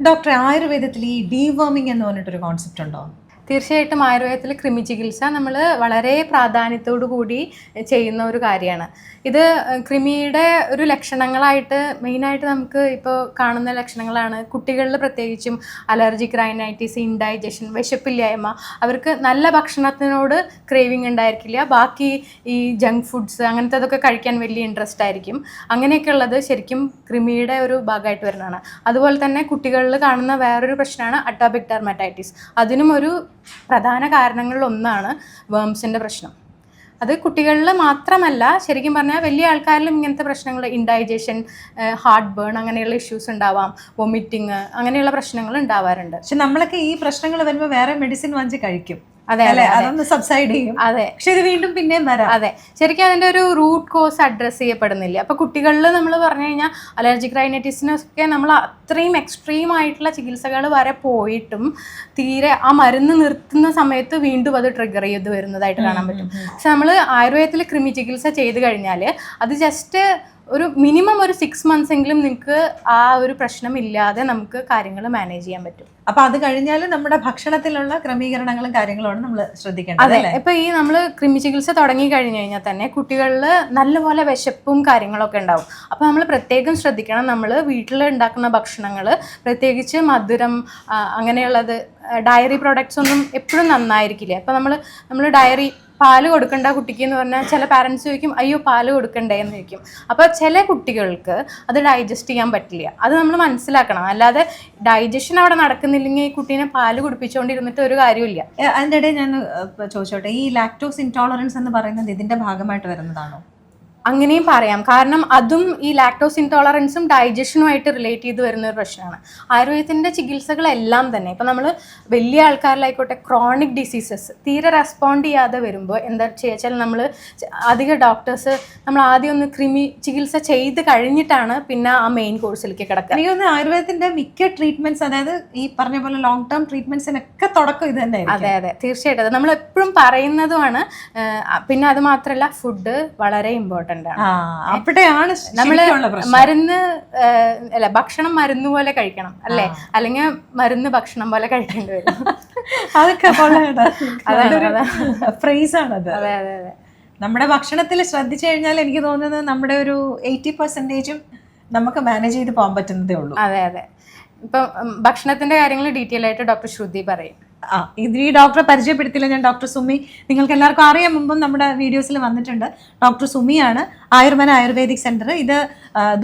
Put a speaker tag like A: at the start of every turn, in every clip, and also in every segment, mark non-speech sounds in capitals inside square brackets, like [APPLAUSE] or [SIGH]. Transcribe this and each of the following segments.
A: ഡോക്ടറെ ആയുർവേദത്തിൽ ഈ ഡീവേമിംഗ് എന്ന് പറഞ്ഞിട്ടൊരു കോൺസെപ്റ്റ് ഉണ്ടോ?
B: തീർച്ചയായിട്ടും ആയുർവേദത്തിൽ കൃമി ചികിത്സ നമ്മൾ വളരെ പ്രാധാന്യത്തോടു കൂടി ചെയ്യുന്ന ഒരു കാര്യമാണ്. ഇത് കൃമിയുടെ ഒരു ലക്ഷണങ്ങളായിട്ട് മെയിനായിട്ട് നമുക്ക് ഇപ്പോൾ കാണുന്ന ലക്ഷണങ്ങളാണ്. കുട്ടികളിൽ പ്രത്യേകിച്ചും അലർജിക് റൈനൈറ്റിസ് ഇൻഡൈജഷൻ വിശപ്പില്ലായ്മ. അവർക്ക് നല്ല ഭക്ഷണത്തിനോട് ക്രേവിങ് ഉണ്ടായിരിക്കില്ല. ബാക്കി ഈ ജങ്ക് ഫുഡ്സ് അങ്ങനത്തെ അതൊക്കെ കഴിക്കാൻ വലിയ ഇൻട്രസ്റ്റ് ആയിരിക്കും. അങ്ങനെയൊക്കെ ഉള്ളത് ശരിക്കും കൃമിയുടെ ഒരു ഭാഗമായിട്ട് വരുന്നതാണ്. അതുപോലെ തന്നെ കുട്ടികളിൽ കാണുന്ന വേറൊരു പ്രശ്നമാണ് അട്ടോപിക് ഡെർമറ്റൈറ്റിസ് അതിനും ഒരു പ്രധാന കാരണങ്ങളിലൊന്നാണ് വേംസിന്റെ പ്രശ്നം. അത് കുട്ടികളിൽ മാത്രമല്ല ശരിക്കും പറഞ്ഞാൽ വലിയ ആൾക്കാരിലും ഇങ്ങനത്തെ പ്രശ്നങ്ങൾ ഇൻഡൈജഷൻ ഹാർട്ട് ബേൺ അങ്ങനെയുള്ള ഇഷ്യൂസ് ഉണ്ടാവാം വൊമിറ്റിങ് അങ്ങനെയുള്ള പ്രശ്നങ്ങൾ ഉണ്ടാവാറുണ്ട്.
A: പക്ഷെ നമ്മളൊക്കെ ഈ പ്രശ്നങ്ങൾ വരുമ്പോൾ വേറെ മെഡിസിൻ വാങ്ങിച്ച് കഴിക്കും.
B: അതെ
A: അതൊന്ന് സബ്സൈഡ് ചെയ്യും.
B: അതെ.
A: പക്ഷെ ഇത് വീണ്ടും പിന്നെയും വരാം.
B: അതെ. ശരിക്കും അതിന്റെ ഒരു റൂട്ട് കോസ് അഡ്രസ്സ് ചെയ്യപ്പെടുന്നില്ല. അപ്പൊ കുട്ടികളിൽ നമ്മൾ പറഞ്ഞു കഴിഞ്ഞാൽ അലർജിക് റൈനൈറ്റിസിനൊക്കെ നമ്മൾ അത്രയും എക്സ്ട്രീം ആയിട്ടുള്ള ചികിത്സകൾ വരെ പോയിട്ടും തീരെ ആ മരുന്ന് നിർത്തുന്ന സമയത്ത് വീണ്ടും അത് ട്രിഗർ ചെയ്ത് വരുന്നതായിട്ട് കാണാൻ പറ്റും. പക്ഷെ നമ്മൾ ആയുർവേദത്തിൽ കൃമി ചികിത്സ ചെയ്ത് കഴിഞ്ഞാൽ അത് ജസ്റ്റ് ഒരു മിനിമം ഒരു സിക്സ് മന്ത്സ് എങ്കിലും നിങ്ങൾക്ക് ആ ഒരു പ്രശ്നം ഇല്ലാതെ നമുക്ക് കാര്യങ്ങൾ മാനേജ് ചെയ്യാൻ പറ്റും.
A: അപ്പൊ അത് കഴിഞ്ഞാൽ നമ്മുടെ ഭക്ഷണത്തിലുള്ള ക്രമീകരണങ്ങളും കാര്യങ്ങളുമാണ് നമ്മൾ ശ്രദ്ധിക്കേണ്ടത്
B: അതെ. ഇപ്പൊ ഈ നമ്മൾ കൃമി ചികിത്സ തുടങ്ങി കഴിഞ്ഞു കഴിഞ്ഞാൽ തന്നെ കുട്ടികളിൽ നല്ലപോലെ വിശപ്പും കാര്യങ്ങളൊക്കെ ഉണ്ടാവും. അപ്പൊ നമ്മൾ പ്രത്യേകം ശ്രദ്ധിക്കണം. നമ്മൾ വീട്ടിൽ ഉണ്ടാക്കുന്ന ഭക്ഷണങ്ങൾ പ്രത്യേകിച്ച് മധുരം അങ്ങനെയുള്ളത് ഡയറി പ്രോഡക്ട്സ് ഒന്നും എപ്പോഴും നന്നായിരിക്കില്ല. അപ്പൊ നമ്മൾ നമ്മൾ ഡയറി പാൽ കൊടുക്കണ്ട കുട്ടിക്ക് എന്ന് പറഞ്ഞാൽ ചില പാരൻസ് ചോദിക്കും അയ്യോ പാൽ കൊടുക്കണ്ടേ എന്ന് ചോദിക്കും അപ്പോൾ ചില കുട്ടികൾക്ക് അത് ഡൈജസ്റ്റ് ചെയ്യാൻ പറ്റില്ല. അത് നമ്മൾ മനസ്സിലാക്കണം. അല്ലാതെ ഡൈജഷൻ അവിടെ നടക്കുന്നില്ലെങ്കിൽ ഈ കുട്ടീനെ പാൽ കുടിപ്പിച്ചുകൊണ്ടിരുന്നിട്ട് ഒരു കാര്യമില്ല
A: അതിന്റെ ഇടയിൽ ഞാൻ ചോദിച്ചോട്ടെ ഈ ലാക്ടോസ് ഇൻടോളറൻസ് എന്ന് പറയുന്നത് ഇതിന്റെ ഭാഗമായിട്ട് വരുന്നതാണോ?
B: അങ്ങനെയും പറയാം. കാരണം അതും ഈ ലാക്ടോസ് ഇൻടോളറൻസും ഡൈജഷനുമായിട്ട് റിലേറ്റ് ചെയ്ത് വരുന്ന ഒരു പ്രശ്നമാണ്. ആയുർവേദത്തിന്റെ ചികിത്സകളെല്ലാം തന്നെ ഇപ്പം നമ്മൾ വലിയ ആൾക്കാരിലായിക്കോട്ടെ ക്രോണിക് ഡിസീസസ് തീരെ റെസ്പോണ്ട് ചെയ്യാതെ വരുമ്പോൾ എന്താ ചോദിച്ചാൽ നമ്മൾ അധിക ഡോക്ടേഴ്സ് നമ്മൾ ആദ്യം ഒന്ന് ക്രിമി ചികിത്സ ചെയ്ത് കഴിഞ്ഞിട്ടാണ് പിന്നെ ആ മെയിൻ കോഴ്സിലേക്ക് കിടക്കുക.
A: എനിക്ക് തോന്നുന്നു ആയുർവേദത്തിന്റെ മിക്ക ട്രീറ്റ്മെന്റ്സ് അതായത് ഈ പറഞ്ഞ പോലെ ലോങ് ടേം ട്രീറ്റ്മെന്റ്സിനൊക്കെ തുടക്കം ഇത് തന്നെ
B: അതെ അതെ. തീർച്ചയായിട്ടും. അത് നമ്മൾ എപ്പോഴും പറയുന്നതുമാണ് പിന്നെ അത് മാത്രമല്ല ഫുഡ് വളരെ ഇമ്പോർട്ടന്റ്
A: ആ അവിടെയാണ് നമ്മൾ
B: മരുന്ന് അല്ല ഭക്ഷണം മരുന്ന് പോലെ കഴിക്കണം അല്ലേ? അല്ലെങ്കിൽ മരുന്ന് ഭക്ഷണം പോലെ കഴിക്കേണ്ടി വരും. [LAUGHS]
A: അതൊക്കെ [LAUGHS]
B: അതാണ്,
A: ഫ്രേസ് ആണത്.
B: അതെ അതെ അതെ.
A: നമ്മുടെ ഭക്ഷണത്തിൽ ശ്രദ്ധിച്ചു കഴിഞ്ഞാൽ എനിക്ക് തോന്നുന്നത് നമ്മുടെ ഒരു എയ്റ്റി പെർസെന്റേജും നമുക്ക് മാനേജ് ചെയ്ത് പോകാൻ പറ്റുന്നതേ ഉള്ളൂ.
B: അതെ അതെ. ഇപ്പം ഭക്ഷണത്തിന്റെ കാര്യങ്ങൾ ഡീറ്റെയിൽ ആയിട്ട് ഡോക്ടർ ശ്രുതി പറയും.
A: ആ ഇത് ഈ ഡോക്ടറെ പരിചയപ്പെടുത്തില്ല ഞാൻ ഡോക്ടർ സുമി. നിങ്ങൾക്ക് എല്ലാവർക്കും അറിയാം മുമ്പും നമ്മുടെ വീഡിയോസിൽ വന്നിട്ടുണ്ട്. ഡോക്ടർ സുമിയാണ് ആയുർവേദ ആയുർവേദിക് സെന്റർ. ഇത്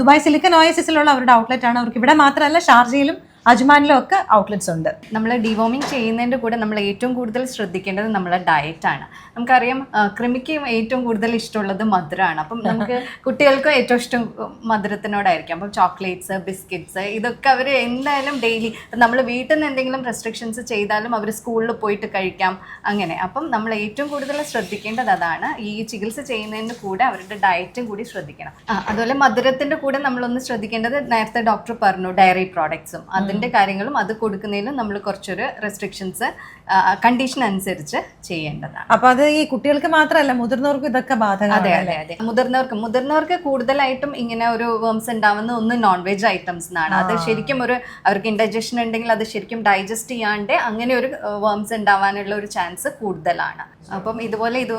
A: ദുബായ് സിലിക്കൻ ഓയസിലുള്ള അവരുടെ ഔട്ട്ലെറ്റ് ആണ് അവർക്ക് ഇവിടെ മാത്രമല്ല ഷാർജയിലും അജ്മാനിലും ഒക്കെ ഔട്ട്ലെറ്റ്സ് ഉണ്ട്.
C: നമ്മൾ ഡിവോമിങ് ചെയ്യുന്നതിന്റെ കൂടെ നമ്മൾ ഏറ്റവും കൂടുതൽ ശ്രദ്ധിക്കേണ്ടത് നമ്മളെ ഡയറ്റാണ് നമുക്കറിയാം ക്രിമിക്ക് കൃമിക്ക് ഏറ്റവും കൂടുതൽ ഇഷ്ടമുള്ളത് മധുരമാണ് അപ്പം നമുക്ക് [LAUGHS] കുട്ടികൾക്കും ഏറ്റവും ഇഷ്ടം മധുരത്തിനോടായിരിക്കും. അപ്പം ചോക്ലേറ്റ്സ് ബിസ്ക്കറ്റ്സ് ഇതൊക്കെ അവർ എന്തായാലും ഡെയിലി നമ്മൾ വീട്ടിൽ നിന്ന് എന്തെങ്കിലും റെസ്ട്രിക്ഷൻസ് ചെയ്താലും അവർ സ്കൂളിൽ പോയിട്ട് കഴിക്കാം. അങ്ങനെ. അപ്പം നമ്മൾ ഏറ്റവും കൂടുതൽ ശ്രദ്ധിക്കേണ്ടത് അതാണ് ഈ ചികിത്സ ചെയ്യുന്നതിന്റെ കൂടെ അവരുടെ ഡയറ്റും കൂടി ശ്രദ്ധിക്കണം. അതുപോലെ മധുരത്തിന്റെ കൂടെ നമ്മളൊന്ന് ശ്രദ്ധിക്കേണ്ടത് നേരത്തെ ഡോക്ടർ പറഞ്ഞു ഡയറി പ്രോഡക്ട്സും അതിന്റെ കാര്യങ്ങളും അത് കൊടുക്കുന്നതിലും നമ്മൾ കുറച്ചൊരു റെസ്ട്രിക്ഷൻസ് കണ്ടീഷൻ അനുസരിച്ച് ചെയ്യേണ്ടതാണ്.
A: അപ്പൊ അത് ഈ കുട്ടികൾക്ക് മാത്രമല്ല മുതിർന്നവർക്കും ഇതൊക്കെ
C: അതെ
A: ബാധകമാണ്
C: അതെ അതെ. മുതിർന്നവർക്ക് മുതിർന്നവർക്ക് കൂടുതലായിട്ടും ഇങ്ങനെ ഒരു വേംസ് ഉണ്ടാവുന്ന ഒന്ന് നോൺ വെജ് ഐറ്റംസ് എന്നാണ്. അത് ശരിക്കും ഒരു അവർക്ക് ഇൻഡൈജഷൻ ഉണ്ടെങ്കിൽ അത് ശരിക്കും ഡൈജസ്റ്റ് ചെയ്യാണ്ട് അങ്ങനെ ഒരു വേംസ് ഉണ്ടാവാനുള്ള ഒരു ചാൻസ് കൂടുതലാണ്. അപ്പം ഇതുപോലെ ഇത്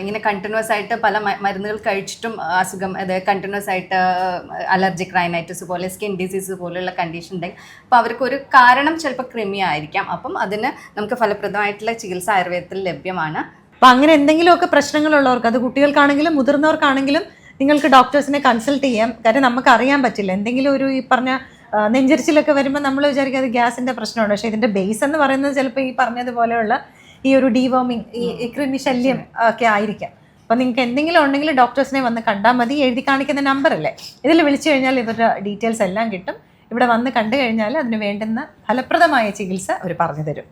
C: ഇങ്ങനെ കണ്ടിന്യൂസ് ആയിട്ട് പല മരുന്നുകൾ കഴിച്ചിട്ടും അസുഖം അത് കണ്ടിന്യൂസ് ആയിട്ട് അലർജിക് റൈനൈറ്റിസ് പോലെ സ്കിൻ ഡിസീസ് പോലെയുള്ള കണ്ടീഷൻ ഉണ്ടെങ്കിൽ അപ്പോൾ അവർക്ക് ഒരു കാരണം ചിലപ്പോൾ കൃമി ആയിരിക്കാം അപ്പം അതിന് നമുക്ക് ഫലപ്രദമായിട്ടുള്ള ചികിത്സ ആയുർവേദത്തിൽ ലഭ്യമാണ്.
A: അപ്പം അങ്ങനെ എന്തെങ്കിലുമൊക്കെ പ്രശ്നങ്ങളുള്ളവർക്ക് അത് കുട്ടികൾക്കാണെങ്കിലും മുതിർന്നവർക്കാണെങ്കിലും നിങ്ങൾക്ക് ഡോക്ടേഴ്സിനെ കൺസൾട്ട് ചെയ്യാം. കാര്യം നമുക്ക് അറിയാൻ പറ്റില്ല. എന്തെങ്കിലും ഒരു ഈ പറഞ്ഞ നെഞ്ചരിച്ചിലൊക്കെ വരുമ്പോൾ നമ്മൾ വിചാരിക്കും അത് ഗ്യാസിന്റെ പ്രശ്നമാണ്. പക്ഷേ ഇതിന്റെ ബേസ് എന്ന് പറയുന്നത് ചിലപ്പോൾ ഈ പറഞ്ഞതുപോലെയുള്ള ഈ ഒരു ഡീവോമിങ് ഈ കൃമി ശല്യം ഒക്കെ ആയിരിക്കാം. അപ്പം നിങ്ങൾക്ക് എന്തെങ്കിലും ഉണ്ടെങ്കിൽ ഡോക്ടേഴ്സിനെ വന്ന് കണ്ടാൽ മതി. എഴുതി കാണിക്കുന്ന നമ്പർ അല്ലേ? ഇതിൽ വിളിച്ചു കഴിഞ്ഞാൽ ഇവരുടെ ഡീറ്റെയിൽസ് എല്ലാം കിട്ടും. ഇവിടെ വന്ന് കണ്ടു കഴിഞ്ഞാൽ അതിന് വേണ്ടുന്ന ഫലപ്രദമായ ചികിത്സ അവർ പറഞ്ഞു തരും.